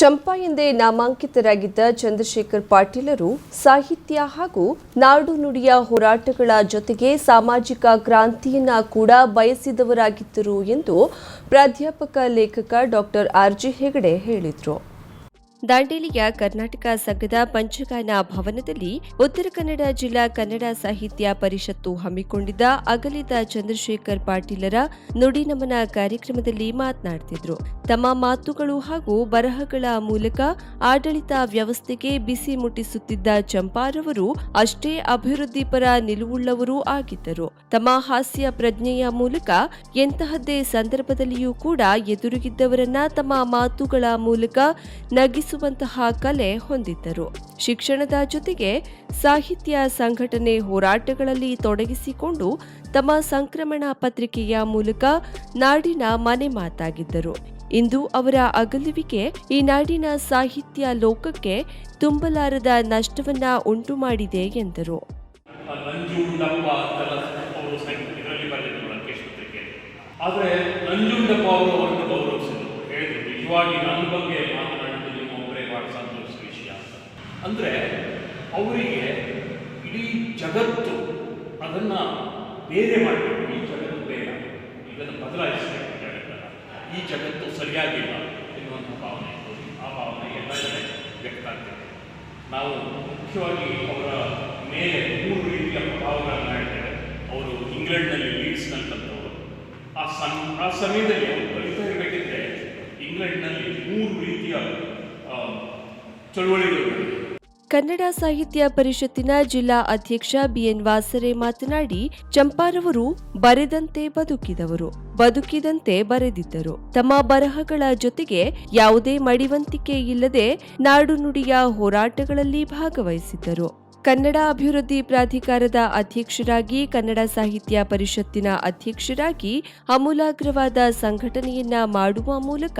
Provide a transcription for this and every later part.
ಚಂಪಾ ಎಂದೇ ನಾಮಾಂಕಿತರಾಗಿದ್ದ ಚಂದ್ರಶೇಖರ್ ಪಾಟೀಲರು ಸಾಹಿತ್ಯ ಹಾಗೂ ನಾಡು ನುಡಿಯ ಹೋರಾಟಗಳ ಜೊತೆಗೆ ಸಾಮಾಜಿಕ ಕ್ರಾಂತಿಯನ್ನ ಕೂಡ ಬಯಸಿದವರಾಗಿದ್ದರು ಎಂದು ಪ್ರಾಧ್ಯಾಪಕ ಲೇಖಕ ಡಾಕ್ಟರ್ ಆರ್ಜಿ ಹೆಗಡೆ ಹೇಳಿದರು. ದಾಂಡೇಲಿಯ ಕರ್ನಾಟಕ ಸಂಘದ ಪಂಚಗಾನ ಭವನದಲ್ಲಿ ಉತ್ತರ ಕನ್ನಡ ಜಿಲ್ಲಾ ಕನ್ನಡ ಸಾಹಿತ್ಯ ಪರಿಷತ್ತು ಹಮ್ಮಿಕೊಂಡಿದ್ದ ಅಗಲಿದ ಚಂದ್ರಶೇಖರ್ ಪಾಟೀಲರ ನುಡಿ ನಮನ ಕಾರ್ಯಕ್ರಮದಲ್ಲಿ ಮಾತನಾಡುತ್ತಿದ್ದರು ತಮ್ಮ ಮಾತುಗಳು ಹಾಗೂ ಬರಹಗಳ ಮೂಲಕ ಆಡಳಿತ ವ್ಯವಸ್ಥೆಗೆ ಬಿಸಿ ಮುಟ್ಟಿಸುತ್ತಿದ್ದ ಚಂಪಾರವರು ಅಷ್ಟೇ ಅಭಿವೃದ್ಧಿಪರ ನಿಲುವುಳ್ಳವರೂ ಆಗಿದ್ದರು. ತಮ್ಮ ಹಾಸ್ಯ ಪ್ರಜ್ಞೆಯ ಮೂಲಕ ಎಂತಹದ್ದೇ ಸಂದರ್ಭದಲ್ಲಿಯೂ ಕೂಡ ಎದುರುಗಿದ್ದವರನ್ನ ತಮ್ಮ ಮಾತುಗಳ ಮೂಲಕ ನಗಿಸುವಂತಹ ಕಲೆ ಹೊಂದಿದ್ದರು. ಶಿಕ್ಷಣದ ಜೊತೆಗೆ ಸಾಹಿತ್ಯ ಸಂಘಟನೆ ಹೋರಾಟಗಳಲ್ಲಿ ತೊಡಗಿಸಿಕೊಂಡು ತಮ್ಮ ಸಂಕ್ರಮಣ ಪತ್ರಿಕೆಯ ಮೂಲಕ ನಾಡಿನ ಮನೆ ಮಾತಾಗಿದ್ದರು. ಇಂದು ಅವರ ಅಗಲುವಿಕೆ ಈ ನಾಡಿನ ಸಾಹಿತ್ಯ ಲೋಕಕ್ಕೆ ತುಂಬಲಾರದ ನಷ್ಟವನ್ನ ಉಂಟು ಮಾಡಿದೆ ಎಂದರು ಆದರೆ ನಂಜುಂಡಪ್ಪ ಅವರು ಅವರನ್ನು ಗೌರವಿಸಿದ್ರು. ಹೇಳಿದ್ರು, ನಿಜವಾಗಿ ನನ್ನ ಬಗ್ಗೆ ಮಾತನಾಡಿದ್ದು ನಿಮ್ಮ ಒಬ್ಬರೇ ಭಾಳ ಸಂತೋಷದ ವಿಷಯ ಅಂತ ಅಂದರೆ ಅವರಿಗೆ ಇಡೀ ಜಗತ್ತು ಅದನ್ನು ಬೇರೆ ಮಾಡಬೇಕು. ಈ ಜಗತ್ತು ಬೇಡ. ಇದನ್ನು ಬದಲಾಯಿಸಬೇಕು ಜಗತ್ತನ್ನು ಈ ಜಗತ್ತು ಸರಿಯಾಗಿಲ್ಲ ಎನ್ನುವಂಥ ಭಾವನೆ. ಆ ಭಾವನೆ ಎಲ್ಲ ಕಡೆ ವ್ಯಕ್ತ ಆಗ್ತದೆ. ನಾವು ಮುಖ್ಯವಾಗಿ ಅವರ ಮೇಲೆ ಮೂರು ರೀತಿಯ ಪ್ರಭಾವಗಳನ್ನು ಹೇಳ್ತೇವೆ. ಅವರು ಇಂಗ್ಲೆಂಡ್ನಲ್ಲಿ ಲೀಡ್ಸ್ನಲ್ಲಿ ಆ ಸಂ ಆ ಸಮಯದಲ್ಲಿ ಅವರು ಇರಬೇಕಿದ್ರೆ ಇಂಗ್ಲೆಂಡ್ನಲ್ಲಿ ಮೂರು ರೀತಿಯ ಚಳುವಳಿಗಳು. ಕನ್ನಡ ಸಾಹಿತ್ಯ ಪರಿಷತ್ತಿನ ಜಿಲ್ಲಾ ಅಧ್ಯಕ್ಷ ಬಿಎನ್ ವಾಸರೆ ಮಾತನಾಡಿ, ಚಂಪಾರವರು ಬರೆದಂತೆ ಬದುಕಿದವರು, ಬದುಕಿದಂತೆ ಬರೆದಿದ್ದರು. ತಮ್ಮ ಬರಹಗಳ ಜೊತೆಗೆ ಯಾವುದೇ ಮಡಿವಂತಿಕೆ ಇಲ್ಲದೆ ನಾಡು ಹೋರಾಟಗಳಲ್ಲಿ ಭಾಗವಹಿಸಿದ್ದರು. ಕನ್ನಡ ಅಭಿವೃದ್ಧಿ ಪ್ರಾಧಿಕಾರದ ಅಧ್ಯಕ್ಷರಾಗಿ, ಕನ್ನಡ ಸಾಹಿತ್ಯ ಪರಿಷತ್ತಿನ ಅಧ್ಯಕ್ಷರಾಗಿ ಅಮೂಲಾಗ್ರವಾದ ಸಂಘಟನೆಯನ್ನ ಮಾಡುವ ಮೂಲಕ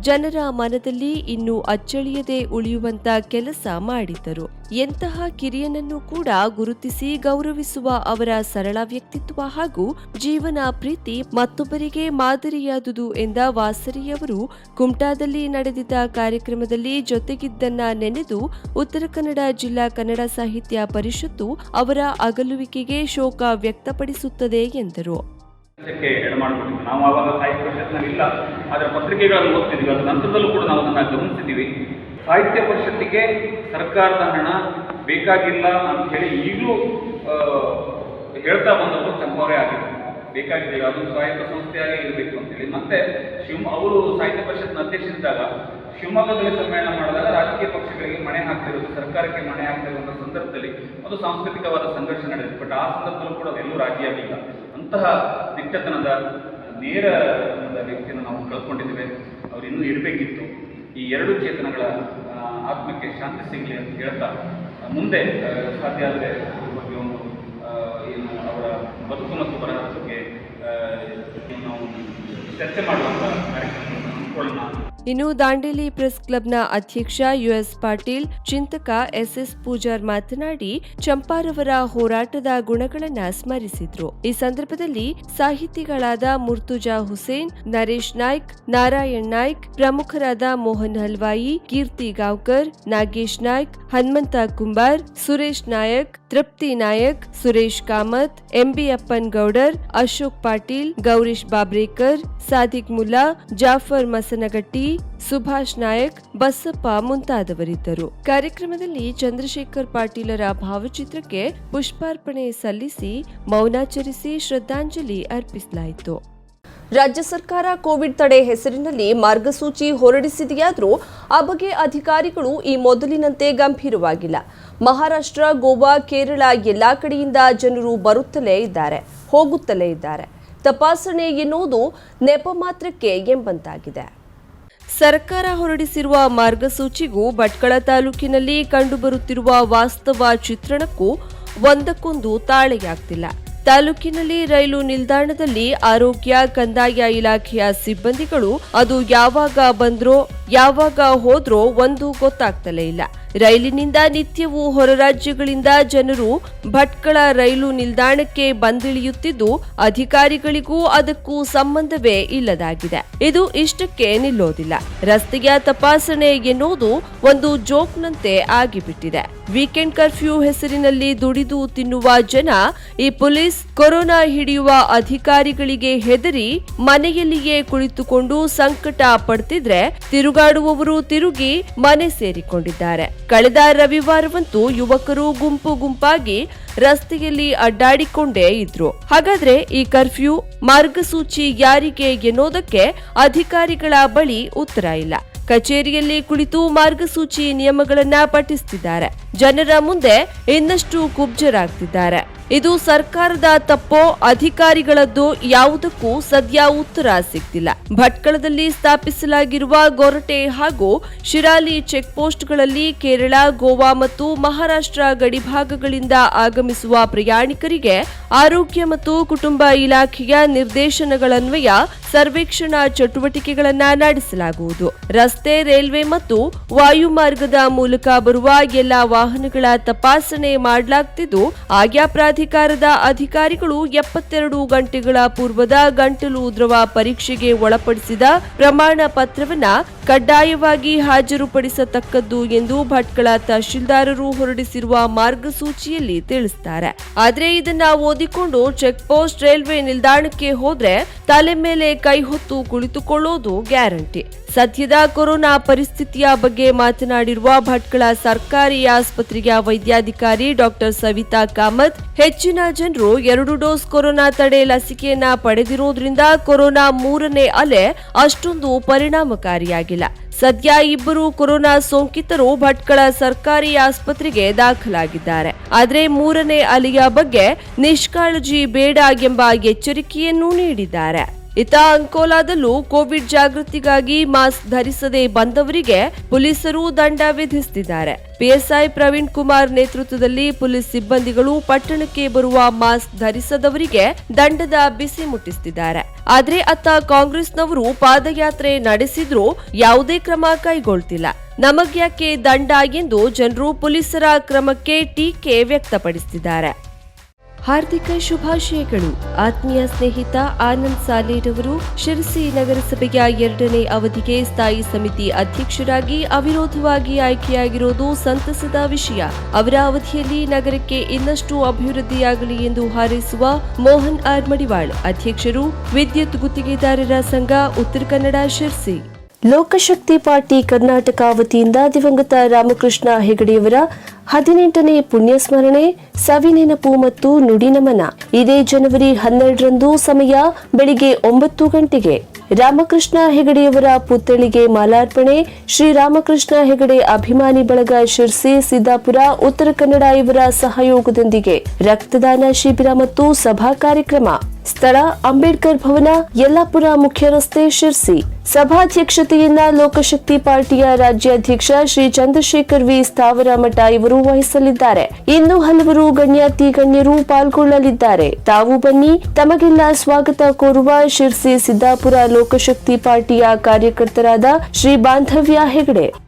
ಜನರ ಮನದಲ್ಲಿ ಇನ್ನೂ ಅಚ್ಚಳಿಯದೆ ಉಳಿಯುವಂತ ಕೆಲಸ ಮಾಡಿದ್ದರು. ಎಂತಹ ಕಿರಿಯನನ್ನು ಕೂಡ ಗುರುತಿಸಿ ಗೌರವಿಸುವ ಅವರ ಸರಳ ವ್ಯಕ್ತಿತ್ವ ಹಾಗೂ ಜೀವನ ಪ್ರೀತಿ ಮತ್ತೊಬ್ಬರಿಗೆ ಮಾದರಿಯಾದುದು ಎಂದ ವಾಸರಿಯವರು ಕುಮಟಾದಲ್ಲಿ ನಡೆದಿದ್ದ ಕಾರ್ಯಕ್ರಮದಲ್ಲಿ ಜೊತೆಗಿದ್ದನ್ನ ನೆನೆದು ಉತ್ತರ ಕನ್ನಡ ಜಿಲ್ಲಾ ಕನ್ನಡ ಸಾಹಿತ್ಯ ಪರಿಷತ್ತು ಅವರ ಅಗಲುವಿಕೆಗೆ ಶೋಕ ವ್ಯಕ್ತಪಡಿಸುತ್ತದೆ ಎಂದರು. ಪತ್ರಿಕೆಗಳನ್ನು ಓದ್ತಿದ್ವಿ. ಅದರ ನಂತರದಲ್ಲೂ ಕೂಡ ನಾವು ಅದನ್ನು ಗಮನಿಸಿದ್ದೀವಿ. ಸಾಹಿತ್ಯ ಪರಿಷತ್ತಿಗೆ ಸರ್ಕಾರದ ಹಣ ಬೇಕಾಗಿಲ್ಲ ಅಂತ ಹೇಳಿ ಈಗಲೂ ಹೇಳ್ತಾ ಬಂದವರು ಚಂಪಾವರೆ ಆಗಿದೆ ಬೇಕಾಗಿದೆ ಅದು ಸಾಹಿತ್ಯ ಸಂಸ್ಥೆಯಾಗಿ ಇರಬೇಕು ಅಂತೇಳಿ ಮತ್ತೆ ಶಿವ, ಅವರು ಸಾಹಿತ್ಯ ಪರಿಷತ್ನ ಅಧ್ಯಕ್ಷರಿದ್ದಾಗ ಶಿವಮೊಗ್ಗದಲ್ಲಿ ಸಮ್ಮೇಳನ ಮಾಡಿದಾಗ ರಾಜಕೀಯ ಪಕ್ಷಗಳಿಗೆ ಮಣೆ ಹಾಕ್ತಿರೋದು, ಸರ್ಕಾರಕ್ಕೆ ಮಣೆ ಹಾಕ್ತಿರುವಂಥ ಸಂದರ್ಭದಲ್ಲಿ ಅದು ಸಾಂಸ್ಕೃತಿಕವಾದ ಸಂಘರ್ಷ ನಡೆದಿದೆ ಬಟ್ ಆ ಸಂದರ್ಭದಲ್ಲೂ ಕೂಡ ಅದೆಲ್ಲೂ ರಾಜಿಯಾಗಿಲ್ಲ ಅಂತಹ ದಿಟ್ಟತನದ, ನೇರ ವ್ಯಕ್ತಿಯನ್ನು ನಾವು ಕಳ್ಕೊಂಡಿದ್ದೇವೆ. ಅವ್ರು ಇನ್ನೂ ಇರಬೇಕಿತ್ತು. ಈ ಎರಡು ಚೇತನಗಳ ಆತ್ಮಕ್ಕೆ ಶಾಂತಿ ಸಿಗಲಿ ಅಂತ ಹೇಳ್ತಾ ಮುಂದೆ ಸಾಧ್ಯ ಆದರೆ ಬಗ್ಗೆ ಒಂದು ಏನು ಅವರ ಬದುಕು ಮತ್ತು ಬರಹದ ಬಗ್ಗೆ ನಾವು ಚರ್ಚೆ ಮಾಡುವಂಥ ಕಾರ್ಯಕ್ರಮವನ್ನು ಹಮ್ಮಿಕೊಳ್ಳೋಣ. ಇನ್ನು ದಾಂಡೇಲಿ ಪ್ರೆಸ್ ಕ್ಲಬ್ನ ಅಧ್ಯಕ್ಷ ಯುಎಸ್ ಪಾಟೀಲ್, ಚಿಂತಕ ಎಸ್ಎಸ್ ಪೂಜಾರ್ ಮಾತನಾಡಿ, ಚಂಪಾರವರ ಹೋರಾಟದ ಗುಣಗಳನ್ನ ಸ್ಮರಿಸಿದ್ರು. ಈ ಸಂದರ್ಭದಲ್ಲಿ ಸಾಹಿತಿಗಳಾದ ಮುರ್ತುಜಾ ಹುಸೇನ್, ನರೇಶ್ ನಾಯ್ಕ್, ನಾರಾಯಣ್ ನಾಯ್ಕ್, ಪ್ರಮುಖರಾದ ಮೋಹನ್ ಹಲ್ವಾಯಿ, ಕೀರ್ತಿ ಗಾವ್ಕರ್, ನಾಗೇಶ್ ನಾಯ್ಕ್, ಹನುಮಂತ ಕುಂಬಾರ್, ಸುರೇಶ್ ನಾಯಕ್, ತೃಪ್ತಿ ನಾಯಕ್, ಸುರೇಶ್ ಕಾಮತ್ ಎಂಬಿ ಅಪ್ಪನ್ ಗೌಡರ್, ಅಶೋಕ್ ಪಾಟೀಲ್, ಗೌರೀಶ್ ಬಾಬ್ರೇಕರ್, ಸಾದಿಕ್ ಮುಲ್ಲಾ, ಜಾಫರ್ ಮಸನಗಟ್ಟಿ ಸುಭಾಷ್ ನಾಯಕ್, ಬಸಪ್ಪ ಮುಂತಾದವರಿದ್ದರು. ಕಾರ್ಯಕ್ರಮದಲ್ಲಿ ಚಂದ್ರಶೇಖರ್ ಪಾಟೀಲರ ಭಾವಚಿತ್ರಕ್ಕೆ ಪುಷ್ಪಾರ್ಪಣೆ ಸಲ್ಲಿಸಿ, ಮೌನಾಚರಿಸಿ ಶ್ರದ್ಧಾಂಜಲಿ ಅರ್ಪಿಸಲಾಯಿತು. ರಾಜ್ಯ ಸರ್ಕಾರ ಕೋವಿಡ್ ತಡೆ ಹೆಸರಿನಲ್ಲಿ ಮಾರ್ಗಸೂಚಿ ಹೊರಡಿಸಿದೆಯಾದರೂ ಆ ಬಗ್ಗೆ ಅಧಿಕಾರಿಗಳು ಈ ಮೊದಲಿನಂತೆ ಗಂಭೀರವಾಗಿಲ್ಲ. ಮಹಾರಾಷ್ಟ್ರ, ಗೋವಾ, ಕೇರಳ ಎಲ್ಲ ಕಡೆಯಿಂದ ಜನರು ಬರುತ್ತಲೇ ಇದ್ದಾರೆ, ಹೋಗುತ್ತಲೇ ಇದ್ದಾರೆ. ತಪಾಸಣೆ ಎನ್ನುವುದು ನೆಪ ಮಾತ್ರಕ್ಕೆ ಎಂಬಂತಾಗಿದೆ. ಸರ್ಕಾರ ಹೊರಡಿಸಿರುವ ಮಾರ್ಗಸೂಚಿಗೂ ಭಟ್ಕಳ ತಾಲೂಕಿನಲ್ಲಿ ಕಂಡುಬರುತ್ತಿರುವ ವಾಸ್ತವ ಚಿತ್ರಣಕ್ಕೂ ಒಂದಕ್ಕೊಂದು ತಾಳೆಯಾಗ್ತಿಲ್ಲ. ತಾಲೂಕಿನಲ್ಲಿ ರೈಲು ನಿಲ್ದಾಣದಲ್ಲಿ ಆರೋಗ್ಯ ಕಂದಾಯ ಇಲಾಖೆಯ ಸಿಬ್ಬಂದಿಗಳು ಅದು ಯಾವಾಗ ಬಂದ್ರೋ ಯಾವಾಗ ಹೋದ್ರೋ ಒಂದು ಗೊತ್ತಾಗ್ತಲೇ ಇಲ್ಲ. ರೈಲಿನಿಂದ ನಿತ್ಯವೂ ಹೊರ ರಾಜ್ಯಗಳಿಂದ ಜನರು ಭಟ್ಕಳ ರೈಲು ನಿಲ್ದಾಣಕ್ಕೆ ಬಂದಿಳಿಯುತ್ತಿದ್ದು, ಅಧಿಕಾರಿಗಳಿಗೂ ಅದಕ್ಕೂ ಸಂಬಂಧವೇ ಇಲ್ಲದಾಗಿದೆ. ಇದು ಇಷ್ಟಕ್ಕೆ ನಿಲ್ಲೋದಿಲ್ಲ. ರಸ್ತೆಯ ತಪಾಸಣೆ ಎನ್ನುವುದು ಒಂದು ಜೋಕ್ನಂತೆ ಆಗಿಬಿಟ್ಟಿದೆ. ವೀಕೆಂಡ್ ಕರ್ಫ್ಯೂ ಹೆಸರಿನಲ್ಲಿ ದುಡಿದು ತಿನ್ನುವ ಜನ, ಈ ಪೊಲೀಸ್ ಕೊರೋನಾ ಹಿಡಿಯುವ ಅಧಿಕಾರಿಗಳಿಗೆ ಹೆದರಿ ಮನೆಯಲ್ಲಿಯೇ ಕುಳಿತುಕೊಂಡು ಸಂಕಟ ಪಡ್ತಿದ್ರೆ ತಿರುಗಾಡುವವರು ತಿರುಗಿ ಮನೆ ಸೇರಿಕೊಂಡಿದ್ದಾರೆ. ಕಳೆದ ರವಿವಾರವಂತೂ ಯುವಕರು ಗುಂಪು ಗುಂಪಾಗಿ ರಸ್ತೆಯಲ್ಲಿ ಅಡ್ಡಾಡಿಕೊಂಡೇ ಇದ್ರು. ಹಾಗಾದ್ರೆ ಈ ಕರ್ಫ್ಯೂ, ಮಾರ್ಗಸೂಚಿ ಯಾರಿಗೆ ಎನ್ನೋದಕ್ಕೆ ಅಧಿಕಾರಿಗಳ ಬಳಿ ಉತ್ತರ ಇಲ್ಲ. ಕಚೇರಿಯಲ್ಲಿ ಕುಳಿತು ಮಾರ್ಗಸೂಚಿ ನಿಯಮಗಳನ್ನ ಪಠಿಸುತ್ತಿದ್ದಾರೆ ಜನರ ಮುಂದೆ ಇನ್ನಷ್ಟು ಕುಬ್ಜರಾಗ್ತಿದ್ದಾರೆ. ಇದು ಸರ್ಕಾರದ ತಪ್ಪೋ ಅಧಿಕಾರಿಗಳದ್ದು ಯಾವುದಕ್ಕೂ ಸದ್ಯ ಉತ್ತರ ಸಿಗ್ತಿಲ್ಲ. ಭಟ್ಕಳದಲ್ಲಿ ಸ್ಥಾಪಿಸಲಾಗಿರುವ ಗೊರಟೆ ಹಾಗೂ ಶಿರಾಲಿ ಚೆಕ್ ಪೋಸ್ಟ್ಗಳಲ್ಲಿ ಕೇರಳ, ಗೋವಾ ಮತ್ತು ಮಹಾರಾಷ್ಟ್ರ ಗಡಿಭಾಗಗಳಿಂದ ಆಗಮಿಸುವ ಪ್ರಯಾಣಿಕರಿಗೆ ಆರೋಗ್ಯ ಮತ್ತು ಕುಟುಂಬ ಇಲಾಖೆಯ ನಿರ್ದೇಶನಗಳನ್ವಯ ಸರ್ವೇಕ್ಷಣಾ ಚಟುವಟಿಕೆಗಳನ್ನು ನಡೆಸಲಾಗುವುದು. ರಸ್ತೆ, ರೈಲ್ವೆ ಮತ್ತು ವಾಯುಮಾರ್ಗದ ಮೂಲಕ ಬರುವ ಎಲ್ಲಾ ವಾಹನಗಳ ತಪಾಸಣೆ ಮಾಡಲಾಗ್ತಿದ್ದು, ಆಯಾ ಪ್ರಾಧಿಕಾರದ ಅಧಿಕಾರಿಗಳು ಎಪ್ಪತ್ತೆರಡು ಗಂಟೆಗಳ ಪೂರ್ವದ ಗಂಟಲು ದ್ರವ ಪರೀಕ್ಷೆಗೆ ಒಳಪಡಿಸಿದ ಪ್ರಮಾಣ ಪತ್ರವನ್ನ ಕಡ್ಡಾಯವಾಗಿ ಹಾಜರುಪಡಿಸತಕ್ಕದ್ದು ಎಂದು ಭಟ್ಕಳ ತಹಶೀಲ್ದಾರರು ಹೊರಡಿಸಿರುವ ಮಾರ್ಗಸೂಚಿಯಲ್ಲಿ ತಿಳಿಸುತ್ತಾರೆ ಆದರೆ ಇದನ್ನ ಓದಿಕೊಂಡು ಚೆಕ್ ಪೋಸ್ಟ್ ರೈಲ್ವೆ ನಿಲ್ದಾಣಕ್ಕೆ ಹೋದ್ರೆ ತಲೆ ಮೇಲೆ ಕೈ ಹೊತ್ತು ಕುಳಿತುಕೊಳ್ಳೋದು ಗ್ಯಾರಂಟಿ. ಸದ್ಯದ ಕೊರೋನಾ ಪರಿಸ್ಥಿತಿಯ ಬಗ್ಗೆ ಮಾತನಾಡಿರುವ ಭಟ್ಕಳ ಸರ್ಕಾರಿ ಆಸ್ಪತ್ರೆಯ ವೈದ್ಯಾಧಿಕಾರಿ ಡಾಕ್ಟರ್ ಸವಿತಾ ಕಾಮತ್, ಹೆಚ್ಚಿನ ಜನರು ಎರಡು ಡೋಸ್ ಕೊರೋನಾ ತಡೆ ಲಸಿಕೆಯನ್ನ ಪಡೆದಿರೋದ್ರಿಂದ ಕೊರೋನಾ ಮೂರನೇ ಅಲೆ ಅಷ್ಟೊಂದು ಪರಿಣಾಮಕಾರಿಯಾಗಿಲ್ಲ. ಸದ್ಯ ಇಬ್ಬರು ಕೊರೋನಾ ಸೋಂಕಿತರು ಭಟ್ಕಳ ಸರ್ಕಾರಿ ಆಸ್ಪತ್ರೆಗೆ ದಾಖಲಾಗಿದ್ದಾರೆ. ಆದರೆ ಮೂರನೇ ಅಲೆಯ ಬಗ್ಗೆ ನಿಷ್ಕಾಳಜಿ ಬೇಡ ಎಂಬ ಎಚ್ಚರಿಕೆಯನ್ನೂ ನೀಡಿದ್ದಾರೆ. ಇತ ಅಂಕೋಲಾದಲ್ಲೂ ಕೋವಿಡ್ ಜಾಗೃತಿಗಾಗಿ ಮಾಸ್ಕ್ ಧರಿಸದೆ ಬಂದವರಿಗೆ ಪೊಲೀಸರು ದಂಡ ವಿಧಿಸುತ್ತಿದ್ದಾರೆ ಪಿಎಸ್ಐ ಪ್ರವೀಣ್ ಕುಮಾರ್ ನೇತೃತ್ವದಲ್ಲಿ ಪೊಲೀಸ್ ಸಿಬ್ಬಂದಿಗಳು ಪಟ್ಟಣಕ್ಕೆ ಬರುವ ಮಾಸ್ಕ್ ಧರಿಸದವರಿಗೆ ದಂಡದ ಬಿಸಿ ಮುಟ್ಟಿಸುತ್ತಿದ್ದಾರೆ ಆದರೆ ಅತ್ತ ಕಾಂಗ್ರೆಸ್ನವರು ಪಾದಯಾತ್ರೆ ನಡೆಸಿದ್ರೂ ಯಾವುದೇ ಕ್ರಮ ಕೈಗೊಳ್ತಿಲ್ಲ. ನಮಗ್ಯಾಕೆ ದಂಡ ಎಂದು ಜನರು ಪೊಲೀಸರ ಕ್ರಮಕ್ಕೆ ಟೀಕೆ ವ್ಯಕ್ತಪಡಿಸುತ್ತಿದ್ದಾರೆ ಹಾರ್ದಿಕ ಶುಭಾಶಯಗಳು. ಆತ್ಮೀಯ ಸ್ನೇಹಿತ ಆನಂದ್ ಅವರು ಶಿರಸಿ ನಗರಸಭೆಯ ಎರಡನೇ ಅವಧಿಗೆ ಸ್ಥಾಯಿ ಸಮಿತಿ ಅಧ್ಯಕ್ಷರಾಗಿ ಅವಿರೋಧವಾಗಿ ಆಯ್ಕೆಯಾಗಿರೋದು ಸಂತಸದ ವಿಷಯ. ಅವರ ಅವಧಿಯಲ್ಲಿ ನಗರಕ್ಕೆ ಇನ್ನಷ್ಟು ಅಭಿವೃದ್ಧಿಯಾಗಲಿ ಎಂದು ಹಾರೈಸುವ ಮೋಹನ್ ಆರ್ ಮಡಿವಾಳ್, ಅಧ್ಯಕ್ಷರು ವಿದ್ಯುತ್ ಗುತ್ತಿಗೆದಾರರ ಸಂಘ, ಉತ್ತರ ಕನ್ನಡ, ಶಿರ್ಸಿ. ಲೋಕಶಕ್ತಿ ಪಾರ್ಟಿ ಕರ್ನಾಟಕ ವತಿಯಿಂದ ದಿವಂಗತ ರಾಮಕೃಷ್ಣ ಹೆಗಡೆಯವರ ಹದಿನೆಂಟನೇ ಪುಣ್ಯಸ್ಮರಣೆ, ಸವಿನೆನಪು ಮತ್ತು ನುಡಿನಮನ ಇದೇ ಜನವರಿ ಹನ್ನೆರಡರಂದು ಸಮಯ ಬೆಳಿಗ್ಗೆ ಒಂಬತ್ತು ಗಂಟೆಗೆ. ರಾಮಕೃಷ್ಣ ಹೆಗಡೆಯವರ ಪುತ್ಥಳಿಗೆ ಮಾಲಾರ್ಪಣೆ, ಶ್ರೀ ರಾಮಕೃಷ್ಣ ಹೆಗಡೆ ಅಭಿಮಾನಿ ಬಳಗ ಶಿರ್ಸಿ ಸಿದ್ದಾಪುರ, ಉತ್ತರ ಕನ್ನಡ ಇವರ ಸಹಯೋಗದೊಂದಿಗೆ ರಕ್ತದಾನ ಶಿಬಿರ ಮತ್ತು ಸಭಾ ಕಾರ್ಯಕ್ರಮ. ಸ್ಥಳ ಅಂಬೇಡ್ಕರ್ ಭವನ, ಯಲ್ಲಾಪುರ ಮುಖ್ಯ ರಸ್ತೆ ಶಿರ್ಸಿ. ಸಭಾಧ್ಯಕ್ಷತೆಯನ್ನ ಲೋಕಶಕ್ತಿ ಪಾರ್ಟಿಯ ರಾಜ್ಯಾಧ್ಯಕ್ಷ ಶ್ರೀ ಚಂದ್ರಶೇಖರ್ ವಿ. ಸ್ಥಾವರ ಮಠ ಇವರು ವಹಿಸಲಿದ್ದಾರೆ. ಇನ್ನು ಹಲವರು ಗಣ್ಯಾತಿ ಗಣ್ಯರು ಪಾಲ್ಗೊಳ್ಳಲಿದ್ದಾರೆ. ತಾವು ಬನ್ನಿ, ತಮಗೆಲ್ಲ ಸ್ವಾಗತ ಕೋರುವ ಶಿರ್ಸಿ ಸಿದ್ದಾಪುರ ಲೋಕಶಕ್ತಿ ಪಾರ್ಟಿಯ ಕಾರ್ಯಕರ್ತರಾದ ಶ್ರೀ ಬಾಂಧವ್ಯ ಹೆಗಡೆ.